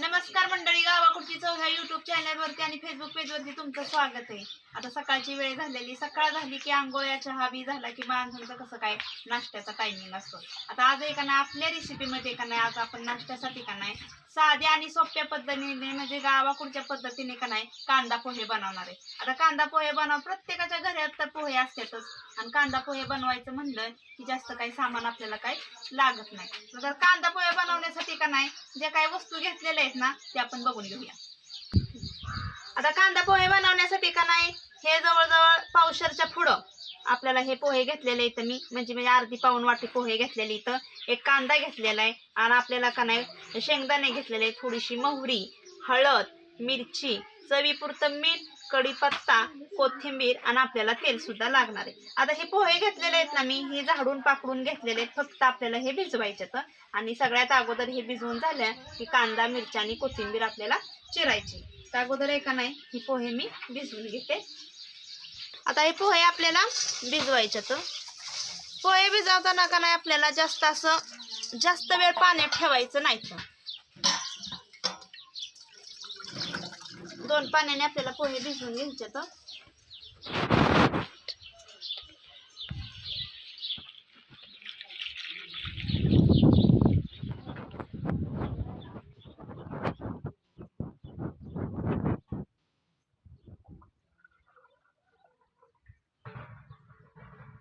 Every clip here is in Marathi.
नमस्कार मंडळी गावाकुडची चव ह्या युट्यूब चॅनलवरती आणि फेसबुक पेजवरती तुमचं स्वागत आहे. आता सकाळची वेळ झालेली सकाळ झाली की आंघोळ्या चहा बी झाला की माणसांचं कसं काय नाश्त्याचा टायमिंग असतो. आता आज एका नाही आपल्या रेसिपीमध्ये का नाही आज आपण नाश्त्यासाठी का नाही साध्या आणि सोप्या पद्धतीने म्हणजे गावाकुडच्या पद्धतीने का नाही कांदा पोहे बनवणार आहे. आता कांदा पोहे बनव प्रत्येकाच्या घरात तर पोहे असतातच. आणि कांदा पोहे बनवायचं म्हणलं की जास्त काही सामान आपल्याला काही लागत नाही. तर कांदा पोहे बनवण्यासाठी का नाही जे काही वस्तू घेतलेल्या आहेत ना ते आपण बघून घेऊया. आता कांदा पोहे बनवण्यासाठी का नाही हे जवळजवळ पावशरच्या पुढं आपल्याला हे पोहे घेतलेले इथं मी. म्हणजे म्हणजे अर्धी पाऊन वाटी पोहे घेतलेले इथं. एक कांदा घेतलेला आहे आणि आपल्याला का नाही शेंगदाणे घेतलेले थोडीशी मोहरी हळद मिरची चवीपुरतं मीठ कढीपत्ता कोथिंबीर आणि आपल्याला तेल सुद्धा लागणार आहे. आता हे पोहे घेतलेले आहेत ना मी हे झाडून पाकडून घेतलेले आहेत. फक्त आपल्याला हे भिजवायचे तर आणि सगळ्यात अगोदर हे भिजवून झालं की कांदा मिरची आणि कोथिंबीर आपल्याला चिरायची तर अगोदर आहे का नाही ही पोहे मी भिजवून घेते. आता हे पोहे आपल्याला भिजवायचे तर पोहे भिजवताना का नाही आपल्याला जास्त असं जास्त वेळ पाण्यात ठेवायचं नाही तर दोन पाण्याने आपल्याला पोहे भिजवून घ्यायचे तर.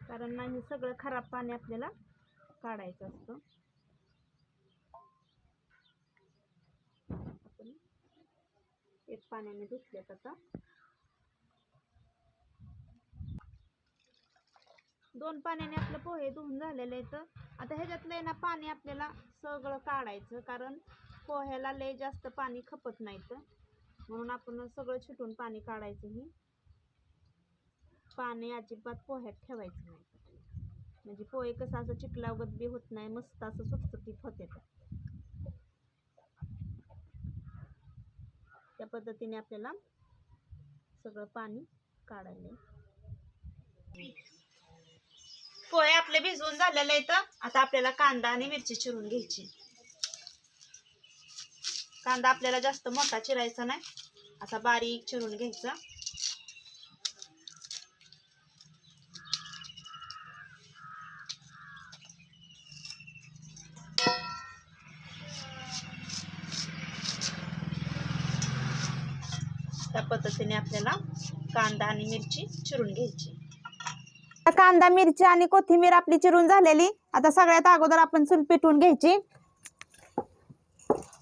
कारण नाही सगळं खराब पाणी आपल्याला काढायचं असतं आपण एक पाण्याने धुतल्यात आता. दोन पाण्याने आपलं पोहे धुवून झालेले आहेत आता ह्याच्यातलं आहे ना पाणी आपल्याला सगळं काढायचं कारण पोह्याला लय जास्त पाणी खपत नाहीत म्हणून आपण सगळं छिटून पाणी काढायचं ही. पाणी अजिबात पोह्यात ठेवायचं नाही. म्हणजे पोहे कसं असं चिखलावगत बी होत नाही मस्त असं सुटसुटीत होते त्या पद्धतीने आपल्याला सगळं पाणी काढायला पोहे आपले भिजवून झालेले आहेत. आता आपल्याला कांदा आणि मिरची चिरून घ्यायची. कांदा आपल्याला जास्त मोठा चिरायचा नाही. असा बारीक चिरून घ्यायचा. त्या पद्धतीने आपल्याला कांदा आणि मिरची चिरून घ्यायची. कांदा मिरची आणि कोथिंबीर आपली चिरून झालेली. आता सगळ्यात अगोदर आपण चूल पेटवून घ्यायची.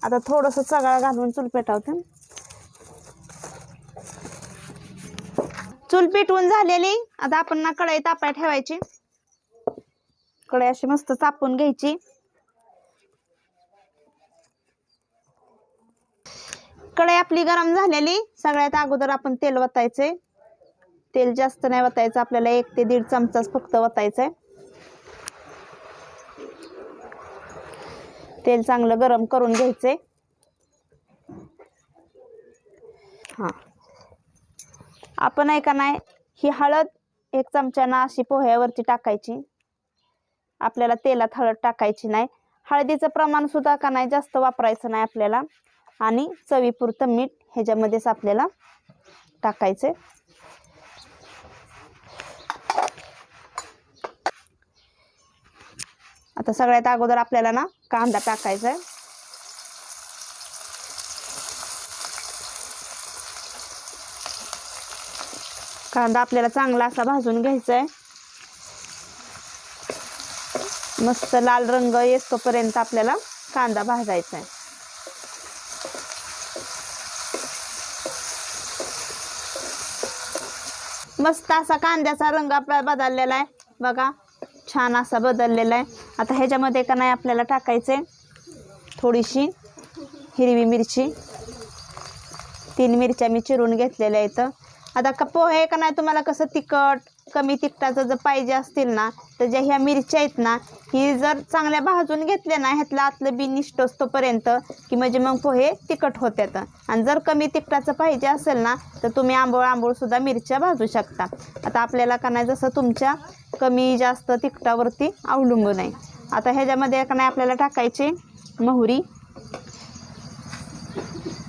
आता थोडस सगळं घालून चूल पेटवते. चूल पेटवून झालेली. आता आपण ना कढई तापाय ठेवायची. कढई अशी मस्त तापून घ्यायची. कढई आपली गरम झालेली. सगळ्यात अगोदर आपण तेल वतायचे. तेल जास्त नाही वतायचं आपल्याला एक ते दीड चमचाच फक्त वतायचंय. तेल चांगलं गरम करून घ्यायचे हा. आपण ऐका नाही ही हळद एक चमच्यानं अशी पोह्यावरती टाकायची. आपल्याला तेलात हळद टाकायची नाही. हळदीचं प्रमाण सुद्धा का नाही जास्त वापरायचं नाही आपल्याला. आणि चवीपुरतं मीठ ह्याच्यामध्येच आपल्याला टाकायचे आता सगळ्यात अगोदर आपल्याला ना कांदा टाकायचा आहे कांदा आपल्याला चांगला असा भाजून घ्यायचा आहे मस्त लाल रंग येतोपर्यंत आपल्याला कांदा भाजायचा आहे मस्त असा कांद्याचा रंग आपला बदललेला आहे. बघा छान असा बदललेला आहे. आता ह्याच्यामध्ये का नाही आपल्याला टाकायचे थोडीशी हिरवी मिरची. तीन मिरच्या मी चिरून घेतलेल्या आहेत. आता का पोहे का नाही तुम्हाला कसं तिखट कमी तिखटाचं जर पाहिजे असतील ना तर ज्या ह्या मिरच्या आहेत ना ही जर चांगल्या भाजून घेतल्या ना ह्यातलं आतलं बी निष्ठ असतोपर्यंत की म्हणजे मग पोहे तिखट होत्यात. आणि जर कमी तिखटाचं पाहिजे असेल ना तर तुम्ही आंबोळ आंबोळसुद्धा मिरच्या भाजू शकता. आता आपल्याला का नाही जसं तुमच्या कमी जास्त तिखटावरती अवलंबून आहे. आता ह्याच्यामध्ये का नाही आपल्याला टाकायची मोहरी.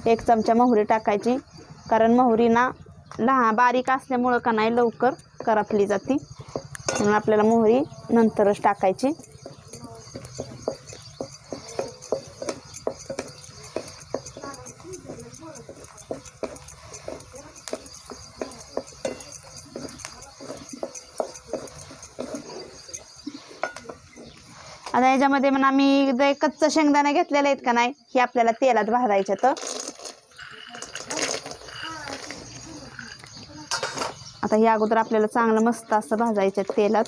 एक चमचा मोहरी टाकायची. कारण मोहरी ना लहान बारीक असल्यामुळं का नाही लवकर करपली जाते. म्हणून आपल्याला मोहरी नंतरच टाकायची. आता याच्यामध्ये म्हणा आम्ही जे कच्चं शेंगदाणे घेतलेले आहेत का नाही हे आपल्याला तेलात भाजायचे तर आता हे अगोदर आपल्याला चांगलं मस्त असं भाजायचं तेलात.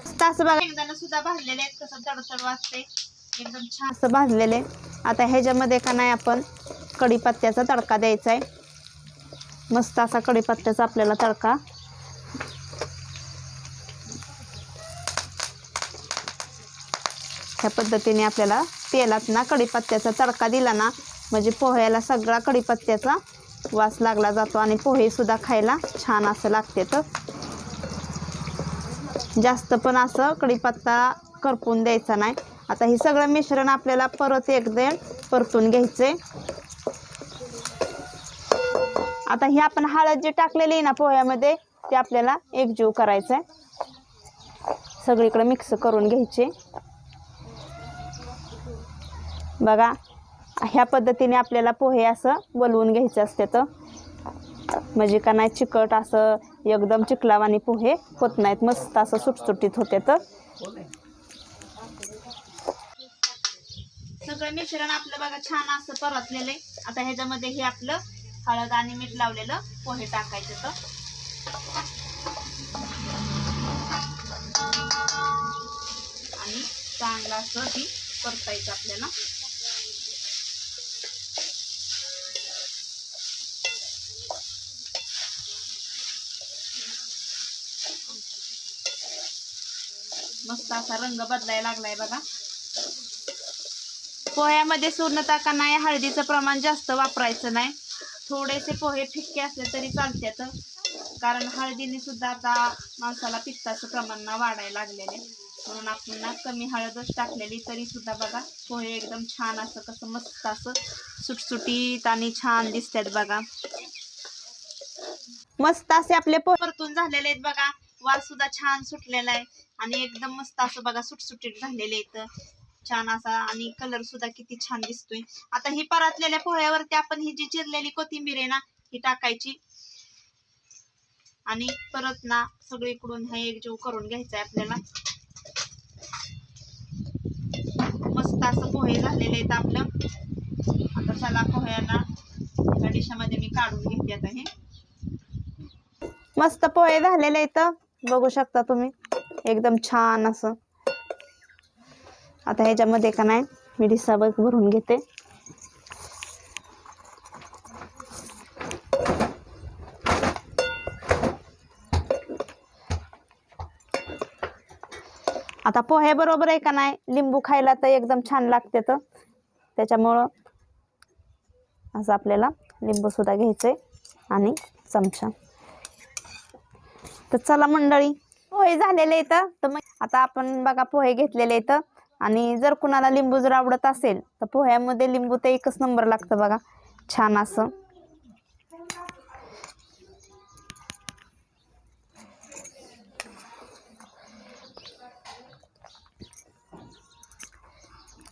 मस्त असं बघा सुद्धा भाजलेले आहेत कसं तडतड वाजते एकदम छान असं भाजलेले आता ह्याच्यामध्ये का नाही आपण कढीपत्त्याचा तडका द्यायचा आहे. मस्त असा कढीपत्त्याचा आपल्याला तडका. ह्या पद्धतीने आपल्याला तेलात ना कढीपत्त्याचा तडका दिला ना म्हणजे पोह्याला सगळा कढीपत्त्याचा वास लागला जातो आणि पोहे सुद्धा खायला छान असं लागते तर. जास्त पण असं कढीपत्ता करपून द्यायचा नाही. आता हे सगळं मिश्रण आपल्याला परत एकदा परतून घ्यायचे आता ही आपण हळद जी टाकलेली आहे ना पोह्यामध्ये ते आपल्याला एकजीव करायचं आहे सगळीकडे मिक्स करून घ्यायचे. बघा ह्या पद्धतीने आपल्याला पोहे असं वलवून घ्यायचे असते तर. म्हणजे का नाही चिकट असं एकदम चिकलावानी पोहे होत नाहीत मस्त असं सुटसुटीत होते तर. सगळं मिश्रण आपलं बघा छान असं परतलेलं आहे आता ह्याच्यामध्ये हे आपलं हळद आणि मीठ लावलेलं पोहे टाकायचे तर. आणि चांगलं असं ही परतायचं आपल्याला. मस्त असा रंग बदलायला लागलाय बघा. पोह्यामध्ये सूर्णता का नाही हळदीचं प्रमाण जास्त वापरायचं नाही. थोडेसे पोहे फिक्के असले तरी चालतात कारण हळदीने सुद्धा आता माणसाला पित्ताचं प्रमाण वाढायला लागलेले. म्हणून आपण ना कमी हळदच टाकलेली तरी सुद्धा बघा पोहे एकदम छान असं कसं मस्त असं सुटसुटीत आणि छान दिसतात बघा. मस्त असे आपले पोहे परतून झालेले आहेत बघा. वास सुद्धा छान सुटलेला आहे. आणि एकदम मस्त असं बघा सुटसुटीत झालेले इथं छान असा आणि कलर सुद्धा किती छान दिसतोय. आता ही परतलेल्या पोह्यावरती आपण ही जी चिरलेली कोथिंबीर आहे ना ही टाकायची. आणि परत ना सगळीकडून हे एकजीव करून घ्यायचंय आपल्याला. मस्त असं पोहे झालेले आहेत आपलं. आता चला पोह्याला एका डिशामध्ये मी काढून घेते आता हे. मस्त पोहे झालेले आहेत. बघू शकता तुम्ही. एकदम छान असं. आता ह्याच्यामध्ये का नाही मी डिसाबक भरून घेते. आता पोहे बरोबर आहे का नाही? लिंबू खायला तर एकदम छान लागते तर. त्याच्यामुळं असं आपल्याला लिंबू सुद्धा घ्यायचंय आणि चमचा. तर चला मंडळी. पोहे झालेले आहेत तर मग आता आपण बघा पोहे घेतलेले आहेत आणि जर कुणाला लिंबू जर आवडत असेल तर पोह्यामध्ये लिंबू ते एकच नंबर लागतं बघा. छान असं.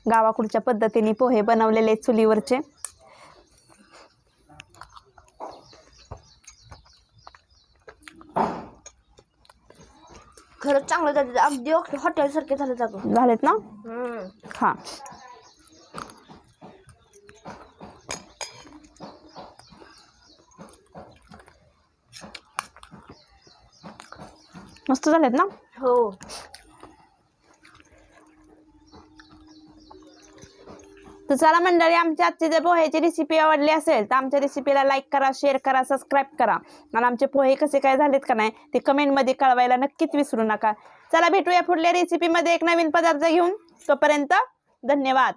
गावाकडच्या पद्धतीने पोहे बनवलेले आहेत चुलीवरचे. खरंच चांगलं जाते अगदी हॉटेल सारखे झालं जागं. झालेत ना? हा. मस्त झालेत ना? हो. तर चला मंडळी आमच्या आजची जर पोह्याची रेसिपी आवडली असेल तर आमच्या रेसिपीला लाईक करा शेअर करा सबस्क्राईब करा. आणि आमचे पोहे कसे काय झालेत का नाही ते कमेंटमध्ये कळवायला नक्कीच विसरू नका. चला भेटूया पुढल्या रेसिपीमध्ये एक नवीन पदार्थ घेऊन. तोपर्यंत धन्यवाद.